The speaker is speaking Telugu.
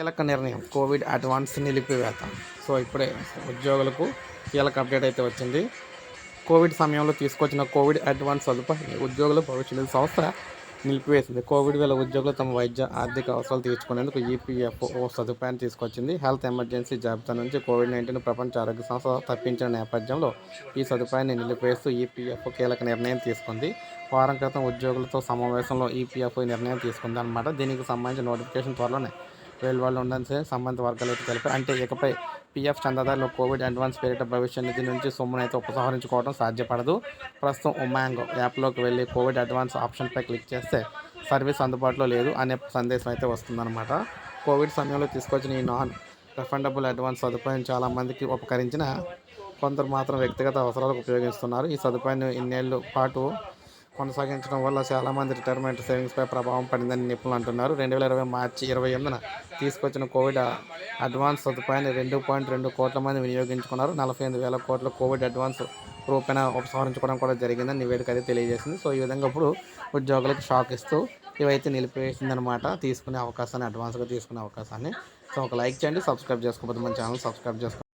కీలక నిర్ణయం. Covid advance నిలిపివేత. సో ఇప్పుడే ఉద్యోగులకు కీలక అప్డేట్ అయితే వచ్చింది. కోవిడ్ సమయంలో తీసుకొచ్చిన కోవిడ్ అడ్వాన్స్ సదుపాయాన్ని ఉద్యోగుల భవిష్యత్తు నిధి సంస్థ నిలిపివేసింది. కోవిడ్ వేల ఉద్యోగులు తమ వైద్య ఆర్థిక అవసరాలు తీర్చుకునేందుకు ఈపీఎఫ్ఓ సదుపాయాన్ని తీసుకొచ్చింది. హెల్త్ ఎమర్జెన్సీ జాబితా నుంచి కోవిడ్ నైన్టీన్ ప్రపంచ ఆరోగ్య సంస్థ తప్పించిన నేపథ్యంలో ఈ సదుపాయాన్ని నిలిపివేస్తూ ఈపీఎఫ్ఓ కీలక నిర్ణయం తీసుకుంది. వారం క్రితం ఉద్యోగులతో సమావేశంలో ఈపీఎఫ్ఓ నిర్ణయం తీసుకుంది అనమాట దీనికి సంబంధించిన నోటిఫికేషన్ త్వరలోనే వేలు వాళ్ళు ఉండాల్సి సంబంధిత వర్గాలు అయితే అంటే ఇకపై పీఎఫ్ చందాదారులు కోవిడ్ అడ్వాన్స్ పేరిట భవిష్య నిధి నుంచి సొమ్మును అయితే ఉపసంహరించుకోవడం సాధ్యపడదు. ప్రస్తుతం ఉమాంగ్ యాప్లోకి వెళ్ళి కోవిడ్ అడ్వాన్స్ ఆప్షన్పై క్లిక్ చేస్తే సర్వీస్ అందుబాటులో లేదు అనే సందేశం అయితే వస్తుందన్నమాట. కోవిడ్ సమయంలో తీసుకొచ్చిన ఈ నాన్ రిఫండబుల్ అడ్వాన్స్ సదుపాయం చాలామందికి ఉపకరించిన కొందరు మాత్రం వ్యక్తిగత అవసరాలకు ఉపయోగిస్తున్నారు. ఈ సదుపాయాన్ని ఇన్నేళ్ళు పాటు కొనసాగించడం వల్ల చాలామంది రిటైర్మెంట్ సేవింగ్స్పై ప్రభావం పడిందని నిపుణులు అంటున్నారు. రెండు వేల ఇరవై మార్చి ఇరవై ఎనిమిదిన తీసుకొచ్చిన కోవిడ్ అడ్వాన్స్ సదుపాయాన్ని రెండు పాయింట్ రెండు కోట్ల మంది వినియోగించుకున్నారు. నలభై ఎనిమిది వేల కోట్ల కోవిడ్ అడ్వాన్స్ రూపేణ ఉపసంహరించుకోవడం కూడా జరిగిందని నివేదిక అయితే తెలియజేసింది. సో ఈ విధంగా ఇప్పుడు ఉద్యోగులకు షాక్ ఇస్తూ ఇవైతే నిలిపేసిందనమాట తీసుకునే అవకాశాన్ని అడ్వాన్స్గా తీసుకునే అవకాశాన్ని. సో ఒక లైక్ చేయండి సబ్స్క్రైబ్ చేసుకోకపోతే మన ఛానల్ సబ్స్క్రైబ్ చేసుకోండి